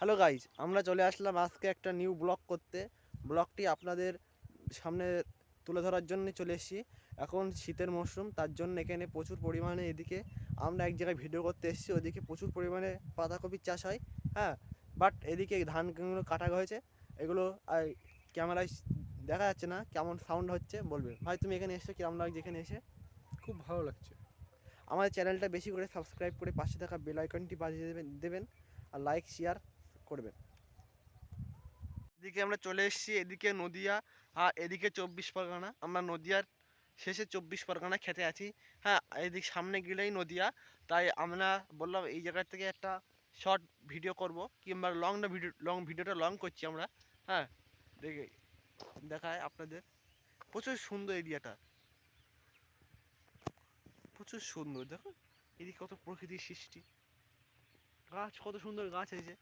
Hello guys আমরা চলে আসলাম আজকে একটা নিউ ব্লগ করতে। ব্লগটি আপনাদের সামনে তুলে ধরার জন্য চলে এসেছি। এখন শীতের মরশুম তার জন্য এখানে প্রচুর পরিমাণে এদিকে আমরা এক জায়গায় ভিডিও করতে এসেছি। ওদিকে প্রচুর পরিমাণে পাতাকপির চাষ হয় হ্যাঁ? বাট এদিকে ধানগুলো কাটা হয়েছে। এগুলো আর ক্যামেরায় দেখা যাচ্ছে না কেমন সাউন্ড হচ্ছে বলবে। ভাই তুমি এখানে এসে কিরম লাগছে এখানে এসে? খুব ভালো লাগছে। আমাদের চ্যানেলটা বেশি করে সাবস্ক্রাইব করে পাশে থাকা বেল আইকনটি বাজিয়ে দেবেন দেবেন। আর লাইক শেয়ার করবেন। এদিকে আমরা চলে এসেছি, এদিকে নদিয়া, আর এদিকে চব্বিশ পরগনা। আমরা নদিয়ার শেষে চব্বিশ পরগনা খেতে আছি। হ্যাঁ এদিক সামনে গেলেই নদিয়া। তাই আমরা বললাম এই জায়গা থেকে একটা শর্ট ভিডিও করব, কিংবা লং না ভিডিও লং ভিডিওটা লং করছি আমরা। হ্যাঁ দেখে দেখায় আপনাদের। প্রচুর সুন্দর এরিয়াটা। প্রচুর সুন্দর দেখো এদিকে কত প্রকৃতির সৃষ্টি। গাছ, কত সুন্দর গাছ আছে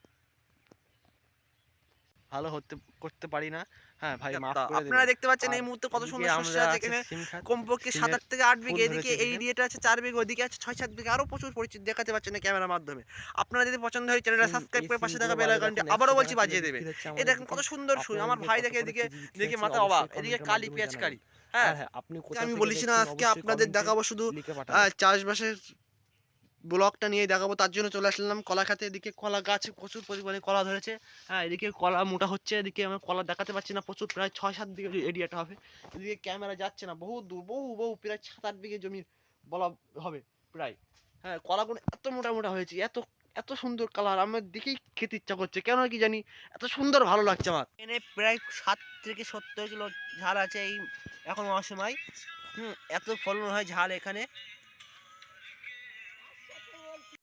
ভালো হতে করতে পারি না। হ্যাঁ ভাই মাফ করে আপনারা দেখতে পাচ্ছেন এই মুহূর্তে কত সুন্দর শস্য আছে এখানে। কমপক্ষে সাত সিমের আট থেকে আট বিঘে ফুল এদিকে এই। এরিয়াটা আছে চার বিঘে ওদিকে আছে ছয় সাত বিঘে। আরও প্রচুর পরিচিত দেখাতে পাচ্ছেন না ক্যামেরার মাধ্যমে। আপনারা যদি পছন্দ হয় চ্যানেলটা সাবস্ক্রাইব করে পাশে থাকা বেল আইকনটি আবারও বলছি বাজিয়ে দেবে। এই দেখেন কত সুন্দর সুই আমার ভাই দেখে এদিকে দেখে মাথা অবাক এদিকে কালি পেঁয়াজ। কারি। হ্যাঁ। হ্যাঁ আপনি কোথা আমি বলিস না আজকে আপনাদের দেখাবো শুধু চাষবাসের ব্লগটা নিয়ে দেখাবো, তার জন্য চলে আসলাম। কলা খাতে, এদিকে কলা গাছে প্রচুর পরিমাণে কলা ধরেছে। হ্যাঁ এদিকে কলা মোটা হচ্ছে, এদিকে আমি কলা দেখাতে পাচ্ছি না, প্রচুর, প্রায় ছয় সাত বিঘে এরিয়াটা হবে। এদিকে ক্যামেরা যাচ্ছে না, বহু দূর, বহু বহু, প্রায় সাত আট বিঘে জমি বলা হবে, প্রায়। হ্যাঁ কলাগুলো এত মোটা মোটা হয়েছে, এত এত সুন্দর কালার আমার দেখেই খেতে ইচ্ছা করছে। কেন কি জানি, এত সুন্দর ভালো লাগছে আমার। এনে প্রায় সাত থেকে সত্তর কিলো ঝাল আছে এই, এখন অসময়। হুম, এত ফলন হয় ঝাল এখানে।